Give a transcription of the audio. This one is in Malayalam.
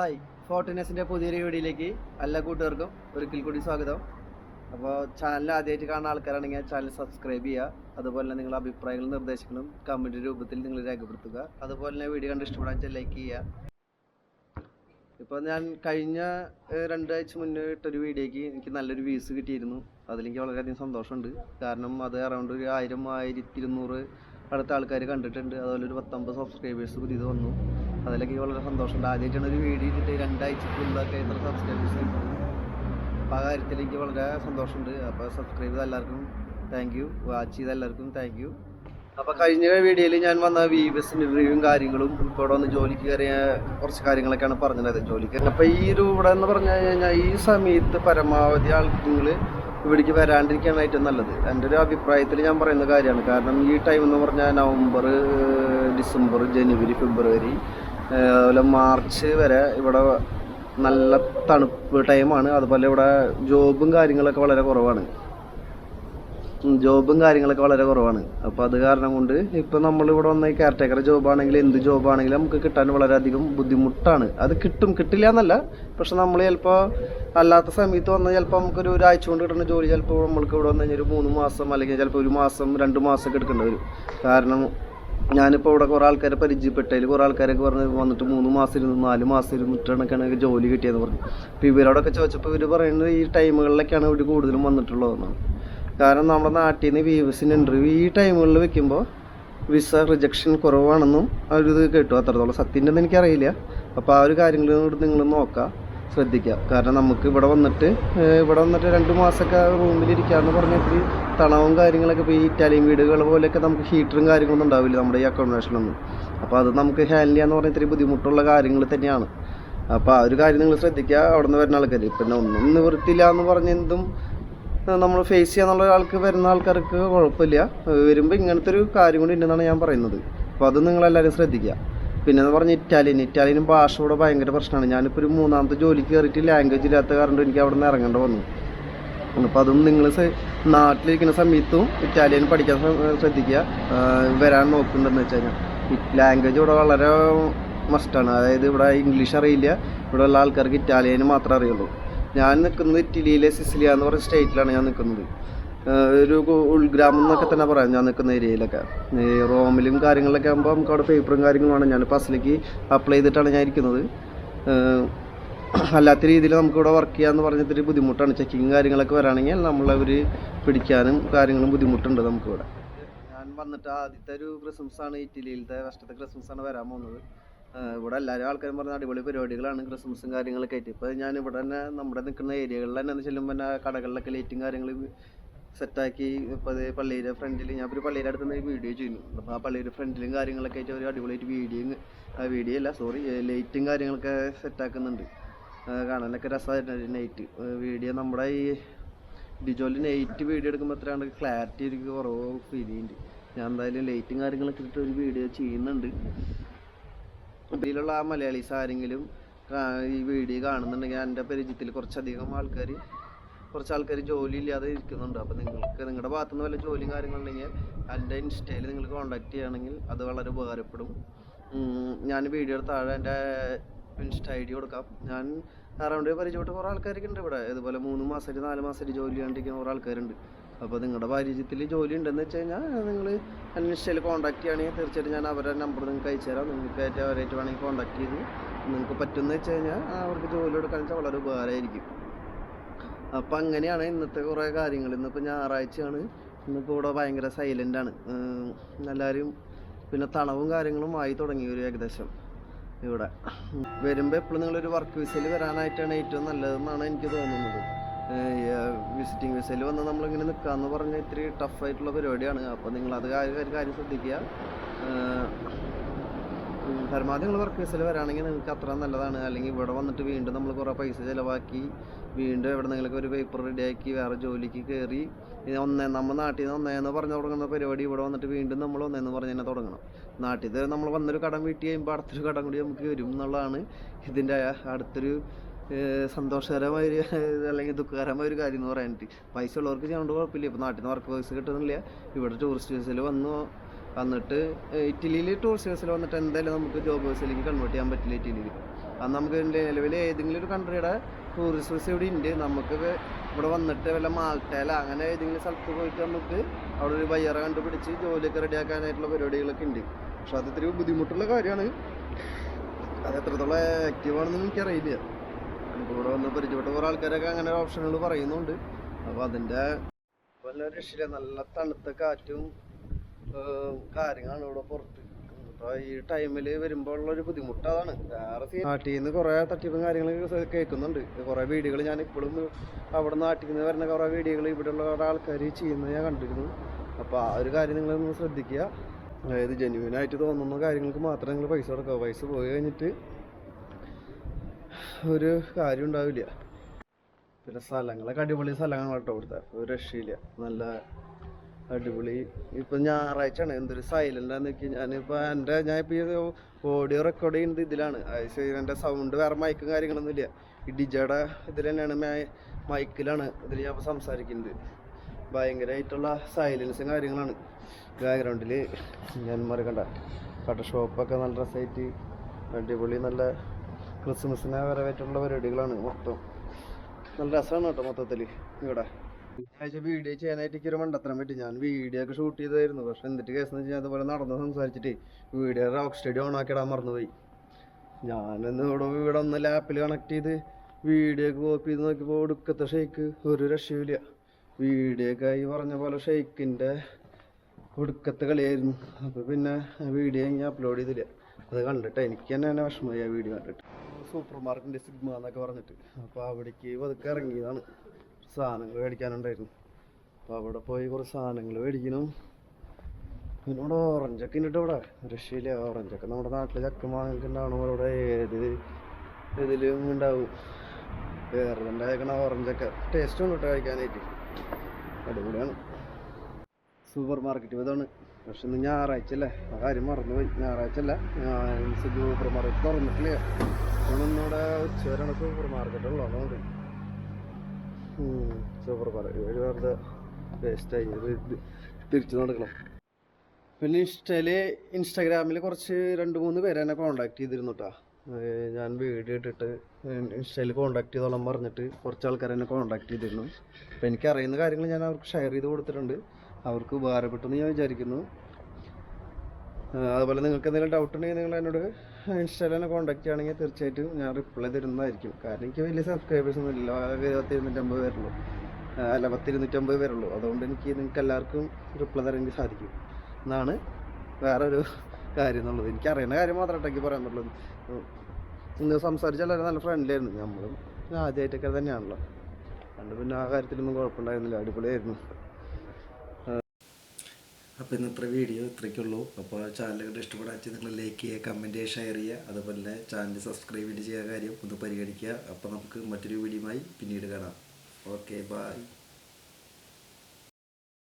ഹായ് ഫോർട്ടിനസിന്റെ പുതിയൊരു വീഡിയോയിലേക്ക് എല്ലാ കൂട്ടുകാർക്കും ഒരിക്കൽ കൂടി സ്വാഗതം. അപ്പോൾ ചാനൽ ആദ്യമായിട്ട് കാണുന്ന ആൾക്കാരാണെങ്കിൽ ചാനൽ സബ്സ്ക്രൈബ് ചെയ്യുക. അതുപോലെ തന്നെ നിങ്ങളുടെ അഭിപ്രായങ്ങളും നിർദ്ദേശങ്ങളും കമന്റ് രൂപത്തിൽ നിങ്ങൾ രേഖപ്പെടുത്തുക. അതുപോലെ തന്നെ വീഡിയോ കണ്ട് ഇഷ്ടപ്പെടാൻ ലൈക്ക് ചെയ്യുക. ഇപ്പോൾ ഞാൻ കഴിഞ്ഞ രണ്ടാഴ്ച മുന്നേ ഇട്ടൊരു വീഡിയോയ്ക്ക് എനിക്ക് നല്ലൊരു വ്യൂസ് കിട്ടിയിരുന്നു. അതിലെനിക്ക് വളരെയധികം സന്തോഷമുണ്ട്. കാരണം അത് അറൗണ്ട് ഒരു ആയിരം ആയിരത്തി ഇരുന്നൂറ് അടുത്ത ആൾക്കാർ കണ്ടിട്ടുണ്ട്. അതുപോലെ ഒരു പത്തൊമ്പത് സബ്സ്ക്രൈബേഴ്സ് പുതിയത് വന്നു. അതിലൊക്കെ വളരെ സന്തോഷമുണ്ട്. ആദ്യമായിട്ടാണ് ഒരു വീഡിയോ ഇട്ടിട്ട് രണ്ടാഴ്ചക്കുള്ളൊക്കെ ഇത്ര സബ്സ്ക്രൈബേഴ്സ് കിട്ടുന്നത് അപ്പോൾ ആ കാര്യത്തിൽ എനിക്ക് വളരെ സന്തോഷമുണ്ട്. അപ്പോൾ സബ്സ്ക്രൈബ് ചെയ്ത എല്ലാവർക്കും താങ്ക് യു വാച്ച് ചെയ്ത എല്ലാവർക്കും താങ്ക് യു അപ്പോൾ കഴിഞ്ഞ വീഡിയോയിൽ ഞാൻ വന്ന വി ബസ് റിവ്യൂവും കാര്യങ്ങളും ഇവിടെ വന്ന് ജോലിക്ക് കയറിയ കുറച്ച് കാര്യങ്ങളൊക്കെയാണ് പറഞ്ഞത്. ജോലിക്ക് അപ്പോൾ ഈ ഒരു ഇവിടെ എന്ന് പറഞ്ഞു കഴിഞ്ഞാൽ ഈ സമയത്ത് പരമാവധി ആൾക്കാർ ഇവിടേക്ക് വരാണ്ടിരിക്കുകയാണ് ഏറ്റവും നല്ലത്. എന്റെ ഒരു അഭിപ്രായത്തിൽ ഞാൻ പറയുന്ന കാര്യമാണ്. കാരണം ഈ ടൈം എന്ന് പറഞ്ഞാൽ നവംബർ ഡിസംബർ ജനുവരി ഫെബ്രുവരി അതുപോലെ മാർച്ച് വരെ ഇവിടെ നല്ല തണുപ്പ് ടൈമാണ്. അതുപോലെ ഇവിടെ ജോബും കാര്യങ്ങളൊക്കെ വളരെ കുറവാണ്. ജോബും കാര്യങ്ങളൊക്കെ വളരെ കുറവാണ്. അപ്പോൾ അത് കാരണം കൊണ്ട് ഇപ്പോൾ നമ്മളിവിടെ വന്ന ഈ കെയർ ടേക്കർ ജോബാണെങ്കിൽ എന്ത് ജോബാണെങ്കിലും നമുക്ക് കിട്ടാൻ വളരെയധികം ബുദ്ധിമുട്ടാണ്. അത് കിട്ടും. കിട്ടില്ല എന്നല്ല. പക്ഷെ നമ്മൾ ചിലപ്പോൾ അല്ലാത്ത സമയത്ത് വന്നാൽ ചിലപ്പോൾ നമുക്കൊരു ഒരാഴ്ച കൊണ്ട് കിട്ടുന്ന ജോലി ചിലപ്പോൾ നമ്മൾക്ക് ഇവിടെ വന്നു കഴിഞ്ഞാൽ ഒരു മൂന്ന് മാസം അല്ലെങ്കിൽ ചിലപ്പോൾ ഒരു മാസം രണ്ട് മാസമൊക്കെ എടുക്കേണ്ടി വരും. കാരണം ഞാനിപ്പോൾ ഇവിടെ കുറേ ആൾക്കാരെ പരിചയപ്പെട്ടതിൽ കുറേ ആൾക്കാരൊക്കെ പറഞ്ഞ് വന്നിട്ട് മൂന്ന് മാസം ഇരുന്ന് നാല് മാസം ഇരുന്നിട്ടാണ് എനിക്ക് ജോലി കിട്ടിയെന്ന് പറഞ്ഞു. അപ്പോൾ ഇവരോടൊക്കെ ചോദിച്ചപ്പോൾ ഇവർ പറയുന്നത് ഈ ടൈമുകളിലൊക്കെയാണ് ഇവർ കൂടുതലും വന്നിട്ടുള്ളതെന്നാണ് കാരണം നമ്മുടെ നാട്ടിൽ നിന്ന് വീവസിന് ഇന്റർവ്യൂ ഈ ടൈമുകളിൽ വെക്കുമ്പോൾ വിസ റിജക്ഷൻ കുറവാണെന്നും അവരിത് കേട്ടു. അത്രത്തോളം സത്യന്റെ എനിക്കറിയില്ല. അപ്പോൾ ആ ഒരു കാര്യങ്ങൾ നിങ്ങൾ നോക്കുക ശ്രദ്ധിക്കുക കാരണം നമുക്ക് ഇവിടെ വന്നിട്ട് ഇവിടെ വന്നിട്ട് രണ്ട് മാസമൊക്കെ റൂമിലിരിക്കാന്ന് പറഞ്ഞിട്ട് തണവും കാര്യങ്ങളൊക്കെ ഇപ്പോൾ ഈ ഇറ്റാലിയൻ വീടുകൾ പോലെയൊക്കെ നമുക്ക് ഹീറ്ററും കാര്യങ്ങളൊന്നും ഉണ്ടാവില്ല നമ്മുടെ ഈ അക്കോമഡേഷനൊന്നും അപ്പോൾ അത് നമുക്ക് ഹാൻഡിൽ ചെയ്യാന്ന് പറഞ്ഞാൽ ഇത്തിരി ബുദ്ധിമുട്ടുള്ള കാര്യങ്ങൾ തന്നെയാണ്. അപ്പോൾ ആ ഒരു കാര്യം നിങ്ങൾ ശ്രദ്ധിക്കുക അവിടെ നിന്ന് വരുന്ന ആൾക്കാർ പിന്നെ ഒന്നും നിവൃത്തിയില്ല എന്ന് പറഞ്ഞെന്തും നമ്മൾ ഫേസ് ചെയ്യാന്നുള്ള ആൾക്ക് വരുന്ന ആൾക്കാർക്ക് കുഴപ്പമില്ല. വരുമ്പോൾ ഇങ്ങനത്തെ ഒരു കാര്യം കൂടി ഉണ്ടെന്നാണ് ഞാൻ പറയുന്നത്. അപ്പോൾ അത് നിങ്ങളെല്ലാവരും ശ്രദ്ധിക്കുക. പിന്നെ എന്ന് പറഞ്ഞാൽ ഇറ്റാലിയൻ. ഇറ്റാലിയൻ ഭാഷ ഇവിടെ ഭയങ്കര പ്രശ്നമാണ്. ഞാനിപ്പോൾ ഒരു മൂന്നാമത്തെ ജോലിക്ക് കയറിയിട്ട് ലാംഗ്വേജ് ഇല്ലാത്ത കാരണം എനിക്ക് അവിടെ നിന്ന് ഇറങ്ങേണ്ടി വന്നു. അപ്പോൾ അതും നിങ്ങൾ നാട്ടിലിരിക്കുന്ന സമയത്തും ഇറ്റാലിയൻ പഠിക്കാൻ ശ്ര- ശ്രദ്ധിക്കുക. വരാൻ നോക്കുന്നുണ്ടെന്ന് വെച്ച് കഴിഞ്ഞാൽ ലാംഗ്വേജ് ഇവിടെ വളരെ മസ്റ്റാണ് അതായത് ഇവിടെ ഇംഗ്ലീഷ് അറിയില്ല. ഇവിടെ ഉള്ള ആൾക്കാർക്ക് ഇറ്റാലിയൻ മാത്രമേ അറിയുള്ളൂ. ഞാൻ നിൽക്കുന്നത് ഇറ്റലിയിലെ സിസിലിയ എന്ന് പറഞ്ഞ സ്റ്റേറ്റിലാണ് ഞാൻ നിൽക്കുന്നത്. ഒരു ഉൾഗ്രാമം എന്നൊക്കെ തന്നെ പറയാം. ഞാൻ നിൽക്കുന്ന ഏരിയയിലൊക്കെ. ഈ റോമിലും കാര്യങ്ങളിലൊക്കെ ആകുമ്പോൾ നമുക്ക് അവിടെ പേപ്പറും കാര്യങ്ങളുമാണ് ഞാൻ അസിലേക്ക് അപ്ലൈ ചെയ്തിട്ടാണ് ഞാൻ ഇരിക്കുന്നത്. അല്ലാത്ത രീതിയിൽ നമുക്കിവിടെ വർക്ക് ചെയ്യാമെന്ന് പറഞ്ഞിട്ട് ബുദ്ധിമുട്ടാണ്. ചെക്കിങ് കാര്യങ്ങളൊക്കെ വരാണെങ്കിൽ നമ്മളവർ പിടിക്കാനും കാര്യങ്ങളും ബുദ്ധിമുട്ടുണ്ട് നമുക്കിവിടെ ഞാൻ വന്നിട്ട് ആദ്യത്തെ ഒരു ക്രിസ്മസ് ആണ് ഇറ്റലിയിലത്തെ വർഷത്തെ ക്രിസ്മസ് ആണ് വരാൻ പോകുന്നത്. ഇവിടെ എല്ലാവരും ആൾക്കാരും പറഞ്ഞ അടിപൊളി പരിപാടികളാണ് ക്രിസ്മസും കാര്യങ്ങളൊക്കെ ആയിട്ട്. ഇപ്പോൾ ഞാൻ ഇവിടെ തന്നെ നമ്മുടെ നിൽക്കുന്ന ഏരിയകളിൽ തന്നെ ചെല്ലുമ്പോൾ തന്നെ കടകളിലൊക്കെ ലൈറ്റും കാര്യങ്ങളും സെറ്റാക്കി ഇപ്പോൾ അത് പള്ളിയുടെ ഫ്രണ്ടിൽ ഞാൻ ഒരു പള്ളിയുടെ അടുത്ത് നിന്ന് വീഡിയോ ചെയ്യുന്നു. അപ്പോൾ ആ പള്ളിയുടെ ഫ്രണ്ടിലും കാര്യങ്ങളൊക്കെ ആയിട്ട് ഒരു അടിപൊളിയായിട്ട് വീഡിയോ വീഡിയോ അല്ല സോറി ലൈറ്റും കാര്യങ്ങളൊക്കെ സെറ്റാക്കുന്നുണ്ട്. കാണാനൊക്കെ രസമായിരുന്നു നൈറ്റ് വീഡിയോ നമ്മുടെ ഈ ഡിജോയിൽ നൈറ്റ് വീഡിയോ എടുക്കുമ്പോൾ എത്രയാണ് ക്ലാരിറ്റി എനിക്ക് കുറവ് ഫീൽ ചെയ്യുന്നുണ്ട് ഞാൻ എന്തായാലും ലൈറ്റും കാര്യങ്ങളൊക്കെ ഇട്ടിട്ട് ഒരു വീഡിയോ ചെയ്യുന്നുണ്ട്. ഇതിലുള്ള ആ മലയാളീസ് ആരെങ്കിലും ഈ വീഡിയോ കാണുന്നുണ്ടെങ്കിൽ എന്റെ പരിചയത്തിൽ കുറച്ചധികം ആൾക്കാർ കുറച്ച് ആൾക്കാർ ജോലി ഇല്ലാതെ ഇരിക്കുന്നുണ്ട്. അപ്പോൾ നിങ്ങൾക്ക് നിങ്ങളുടെ ഭാഗത്തു നിന്ന് വല്ല ജോലിയും കാര്യങ്ങളുണ്ടെങ്കിൽ എന്റെ ഇൻസ്റ്റയിൽ നിങ്ങൾ കോൺടാക്ട് ചെയ്യുകയാണെങ്കിൽ അത് വളരെ ഉപകാരപ്പെടും. ഞാൻ വീഡിയോയുടെ താഴെ എന്റെ ഇൻസ്റ്റ ഐ ഡി കൊടുക്കാം. ഞാൻ അറൗണ്ട് പരിചയപ്പെട്ട കുറേ ആൾക്കാരൊക്കെ ഉണ്ട് ഇവിടെ. ഇതുപോലെ മൂന്ന് മാസമായിട്ട് നാല് മാസമായിട്ട് ജോലി ചെയ്യാണ്ടിരിക്കുന്ന കുറേ ആൾക്കാരുണ്ട്. അപ്പോൾ നിങ്ങളുടെ പരിചയത്തിൽ ജോലി ഉണ്ടെന്ന് വെച്ച് കഴിഞ്ഞാൽ നിങ്ങൾ അന്വേഷിച്ചാൽ കോൺടാക്ട് ചെയ്യുകയാണെങ്കിൽ തീർച്ചയായിട്ടും ഞാൻ അവരുടെ നമ്പർ നിങ്ങൾക്ക് അയച്ചു തരാം. നിങ്ങൾക്ക് ഏറ്റവും അവരായിട്ട് വേണമെങ്കിൽ കോൺടാക്ട് ചെയ്ത് നിങ്ങൾക്ക് പറ്റുമെന്ന് വെച്ച് കഴിഞ്ഞാൽ അവർക്ക് ജോലി കൊടുക്കാൻ വെച്ചാൽ വളരെ ഉപകാരമായിരിക്കും. അപ്പം അങ്ങനെയാണ് ഇന്നത്തെ കുറേ കാര്യങ്ങൾ. ഇന്നിപ്പോൾ ഞായറാഴ്ചയാണ്. ഇന്നിപ്പോൾ ഇവിടെ ഭയങ്കര സൈലന്റാണ് എല്ലാവരും പിന്നെ തണവും കാര്യങ്ങളും ആയി തുടങ്ങി ഒരു ഏകദേശം ഇവിടെ. വരുമ്പോൾ എപ്പോഴും നിങ്ങളൊരു വർക്ക് വിസയിൽ വരാനായിട്ടാണ് ഏറ്റവും നല്ലതെന്നാണ് എനിക്ക് തോന്നുന്നത്. വിസിറ്റിംഗ് വിസയിൽ വന്ന് നമ്മളിങ്ങനെ നിൽക്കാന്ന് പറഞ്ഞാൽ ഇത്തിരി ടഫായിട്ടുള്ള പരിപാടിയാണ്. അപ്പോൾ നിങ്ങൾ അത് കാര്യം ശ്രദ്ധിക്കുക. പരമാവധി നിങ്ങൾ വർക്ക് വിസയിൽ വരാണെങ്കിൽ നിങ്ങൾക്ക് അത്ര നല്ലതാണ്. അല്ലെങ്കിൽ ഇവിടെ വന്നിട്ട് വീണ്ടും നമ്മൾ കുറേ പൈസ ചിലവാക്കി വീണ്ടും എവിടെ നിങ്ങൾക്ക് ഒരു പേപ്പർ റെഡിയാക്കി വേറെ ജോലിക്ക് കയറി ഒന്നേ നമ്മൾ നാട്ടിൽ നിന്ന് ഒന്നേന്ന് പറഞ്ഞ് തുടങ്ങുന്ന പരിപാടി ഇവിടെ വന്നിട്ട് വീണ്ടും നമ്മൾ ഒന്നേന്ന് പറഞ്ഞ് തന്നെ തുടങ്ങണം. നാട്ടിൽ നമ്മൾ വന്നൊരു കടം വീട്ടി കഴിയുമ്പോൾ അടുത്തൊരു കടം കൂടി നമുക്ക് വരും എന്നുള്ളതാണ് ഇതിന്റെ അടുത്തൊരു സന്തോഷകരമായ ഒരു അല്ലെങ്കിൽ ദുഃഖകരമായ ഒരു കാര്യം എന്ന് പറയാനായിട്ട് പൈസ ഉള്ളവർക്ക് ചെയ്യാണ്ട് കുഴപ്പമില്ല. ഇപ്പോൾ നാട്ടിൽ നിന്ന് വർക്ക് പൈസ കിട്ടുന്നില്ല. ഇവിടെ ടൂറിസ്റ്റ് വിസയിൽ വന്നു. വന്നിട്ട് ഇറ്റലിയിൽ ടൂറിസ്റ്റ് വന്നിട്ട് എന്തായാലും നമുക്ക് ജോബ് ബസ്സിലേക്ക് കൺവേർട്ട് ചെയ്യാൻ പറ്റില്ല ഇറ്റലിയിൽ. അത് നമുക്ക് നിലവിൽ ഏതെങ്കിലും ഒരു കൺട്രിയുടെ ടൂറിസ്റ്റ് ബസ് ഇവിടെ ഉണ്ട്. നമുക്ക് ഇവിടെ വന്നിട്ട് വല്ല മാൾട്ടയില അങ്ങനെ ഏതെങ്കിലും സ്ഥലത്ത് പോയിട്ട് നമുക്ക് അവിടെ ഒരു വയ്യറ കണ്ടുപിടിച്ച് ജോലിയൊക്കെ റെഡിയാക്കാനായിട്ടുള്ള പരിപാടികളൊക്കെ ഉണ്ട്. പക്ഷെ അത് ഇത്തിരി ബുദ്ധിമുട്ടുള്ള കാര്യമാണ്. അത് എത്രത്തോളം ആക്റ്റീവ് ആണെന്ന് എനിക്കറിയില്ല. നമുക്ക് ഇവിടെ വന്ന് പരിചയപ്പെട്ട കുറേ ആൾക്കാരൊക്കെ അങ്ങനെ ഓപ്ഷനുകൾ പറയുന്നുണ്ട്. അപ്പോൾ അതിന്റെ വല്ല രക്ഷയില്ല. നല്ല തണുത്ത കാറ്റും കാര്യങ്ങളാണ് ഇവിടെ പുറത്ത് ഈ ടൈമിൽ വരുമ്പോൾ ഉള്ളൊരു ബുദ്ധിമുട്ട് അതാണ്. വേറെ സീൻ നാട്ടിൽ നിന്ന് കുറേ തട്ടിപ്പും കാര്യങ്ങളൊക്കെ കേൾക്കുന്നുണ്ട്. കുറേ വീഡിയോകൾ ഞാൻ ഇപ്പോഴും അവിടെ നാട്ടിൽ നിന്ന് വരുന്ന കുറേ വീഡിയോകൾ ഇവിടെയുള്ള കുറേ ആൾക്കാർ ചെയ്യുന്നത് ഞാൻ കണ്ടിരുന്നു. അപ്പോൾ ആ ഒരു കാര്യം നിങ്ങളൊന്ന് ശ്രദ്ധിക്കുക. അതായത് ജെന്യൂൻ ആയിട്ട് തോന്നുന്ന കാര്യങ്ങൾക്ക് മാത്രം നിങ്ങൾ പൈസ കൊടുക്കുക. പൈസ പോയി കഴിഞ്ഞിട്ട് ഒരു കാര്യം ഉണ്ടാവില്ല. പിന്നെ സ്ഥലങ്ങളൊക്കെ അടിപൊളി സ്ഥലങ്ങളാണ് കേട്ടോ ഇവിടുത്തെ. ഒരു രക്ഷയില്ല. നല്ല അടിപൊളി. ഇപ്പൊ ഞായറാഴ്ചയാണ് എന്തൊരു സൈലന്റ് ആന്ന് നോക്കി ഞാനിപ്പോ എന്റെ ഞാൻ ഇപ്പൊ ഓഡിയോ റെക്കോർഡ് ചെയ്യുന്നത് ഇതിലാണ്. എന്റെ സൗണ്ട് വേറെ മൈക്കും കാര്യങ്ങളൊന്നും ഇല്ല. ഈ ഡിജയുടെ ഇതിൽ തന്നെയാണ് മൈക്കിലാണ് ഇതിൽ ഞാൻ സംസാരിക്കുന്നത്. ഭയങ്കരമായിട്ടുള്ള സൈലൻസും കാര്യങ്ങളാണ്. ബാക്ക്ഗ്രൗണ്ടിൽ ഞാൻ മറികണ്ട കട്ട ഷോപ്പൊക്കെ നല്ല രസമായിട്ട് അടിപൊളി നല്ല ക്രിസ്മസിനെ വരവേറ്റുള്ള പരിപാടികളാണ് മൊത്തം. നല്ല രസമാണ് കേട്ടോ മൊത്തത്തിൽ ഇവിടെ. ആഴ്ച വീഡിയോ ചെയ്യാനായിട്ട് എനിക്ക് ഒരു മണ്ടത്തരം പറ്റി. ഞാൻ വീഡിയോ ഒക്കെ ഷൂട്ട് ചെയ്തായിരുന്നു. പക്ഷെ എന്നിട്ട് കേസ് എന്ന് വെച്ചാൽ അതുപോലെ നടന്ന് സംസാരിച്ചിട്ട് വീഡിയോ റോക്ക് സ്റ്റഡി ഓൺ ആക്കി ഇടാൻ മറന്നുപോയി ഞാനൊന്ന് ഇവിടെ ഇവിടെ ഒന്ന് ലാപ്പിൽ കണക്ട് ചെയ്ത് വീഡിയോ ഒക്കെ കോപ്പി ചെയ്ത് നോക്കിയപ്പോൾ ഒടുക്കത്തെ ഷെയ്ക്ക് ഒരു രക്ഷയില്ല വീഡിയോ ഒക്കെ ഈ പറഞ്ഞ പോലെ ഷെയ്ക്കിന്റെ ഒടുക്കത്തെ കളിയായിരുന്നു. അപ്പോൾ പിന്നെ വീഡിയോ ഞാൻ അപ്ലോഡ് ചെയ്തില്ല. അത് കണ്ടിട്ട് എനിക്ക് തന്നെ തന്നെ വിഷമമായി ആ വീഡിയോ കണ്ടിട്ട്. സൂപ്പർ മാർക്കറ്റിന്റെ സിഗ്മ എന്നൊക്കെ പറഞ്ഞിട്ട്. അപ്പോൾ അവിടേക്ക് പതുക്കെ ഇറങ്ങിയതാണ്. സാധനങ്ങൾ മേടിക്കാനുണ്ടായിരുന്നു. അപ്പോൾ അവിടെ പോയി കുറച്ച് സാധനങ്ങൾ മേടിക്കണം പിന്നെ ഓറഞ്ച് ഓറഞ്ചൊക്കെ ഉണ്ട് ഇവിടെ. രക്ഷയില്ല ഓറഞ്ചൊക്കെ നമ്മുടെ നാട്ടിലെ ചക്ക മാങ്ങൊക്കെ ഉണ്ടാവണം ഇവിടെ. ഏത് ഇതിലും ഉണ്ടാവും. വേറെ ഉണ്ടായിരിക്കണ ഓറഞ്ചൊക്കെ ടേസ്റ്റ് ഉണ്ട് കഴിക്കാനായിട്ട്. അടിപൊളിയാണ്. സൂപ്പർ മാർക്കറ്റ് ഇതാണ്. പക്ഷെ ഇന്ന് ഞായറാഴ്ച അല്ലേ? ആ കാര്യം മറന്നുപോയി. ഞായറാഴ്ച അല്ല. സൂപ്പർ മാർക്കറ്റ് തുറന്നിട്ടില്ല. ഇവിടെ ഉച്ച വരെയാണ് സൂപ്പർ മാർക്കറ്റ് ഉള്ളത്. അതുകൊണ്ട് സൂപ്പർ ഇത് തിരിച്ചു നടക്കണം. പിന്നെ ഇൻസ്റ്റയിൽ ഇൻസ്റ്റാഗ്രാമിൽ കുറച്ച് രണ്ട് മൂന്ന് പേരെ എന്നെ കോണ്ടാക്ട് ചെയ്തിരുന്നു ഞാൻ വീഡിയോ ഇട്ടിട്ട് ഇൻസ്റ്റയിൽ കോണ്ടാക്ട് ചെയ്തോളം പറഞ്ഞിട്ട് കുറച്ച് ആൾക്കാർ എന്നെ കോണ്ടാക്ട് ചെയ്തിരുന്നു. അപ്പം എനിക്ക് അറിയുന്ന കാര്യങ്ങൾ ഞാൻ അവർക്ക് ഷെയർ ചെയ്ത് കൊടുത്തിട്ടുണ്ട്. അവർക്ക് ഉപകാരപ്പെട്ടെന്ന് ഞാൻ വിചാരിക്കുന്നു. അതുപോലെ നിങ്ങൾക്ക് എന്തെങ്കിലും ഡൗട്ട് ഉണ്ടെങ്കിൽ നിങ്ങൾ എന്നോട് ഇൻസ്റ്റയിൽ കോൺടാക്റ്റ് ചെയ്യുകയാണെങ്കിൽ തീർച്ചയായിട്ടും ഞാൻ റിപ്ലൈ തരുന്നതായിരിക്കും. കാരണം എനിക്ക് വലിയ സബ്സ്ക്രൈബേഴ്സ് ഒന്നും ഇല്ല. ആകെ പത്ത് ഇരുന്നൂറ്റമ്പത് പേരുള്ളൂ. അല്ല പത്ത് ഇരുന്നൂറ്റമ്പത് പേരുള്ളൂ. അതുകൊണ്ട് എനിക്ക് നിങ്ങൾക്ക് എല്ലാവർക്കും റിപ്ലൈ തരാൻ സാധിക്കും. എന്നാണ് വേറൊരു കാര്യം എന്നുള്ളത്. എനിക്ക് അറിയുന്ന കാര്യം മാത്രമേ എനിക്ക് പറയാൻ പറ്റുള്ളൂ. ഇന്ന് സംസാരിച്ച എല്ലാവരും നല്ല ഫ്രണ്ട്ലി ആയിരുന്നു. നമ്മളും ആദ്യമായിട്ടൊക്കെ തന്നെയാണല്ലോ. അതുകൊണ്ട് പിന്നെ ആ കാര്യത്തിലൊന്നും കുഴപ്പമുണ്ടായിരുന്നില്ല. അടിപൊളിയായിരുന്നു. അപ്പോൾ ഇന്നത്തെ വീഡിയോ ഇത്രയ്ക്കുള്ളൂ. അപ്പോൾ ചാനൽ കണ്ട് ഇഷ്ടപ്പെടാച്ച നിങ്ങൾ ലൈക്ക് ചെയ്യുക കമന്റ് ചെയ്യുക ഷെയർ ചെയ്യുക. അതുപോലെ ചാനൽ സബ്സ്ക്രൈബ് ചെയ്യുക കാര്യം ഒന്ന് പരിഗണിക്കുക. അപ്പോൾ നമുക്ക് മറ്റൊരു വീഡിയോയുമായി പിന്നീട് കാണാം. Okay bye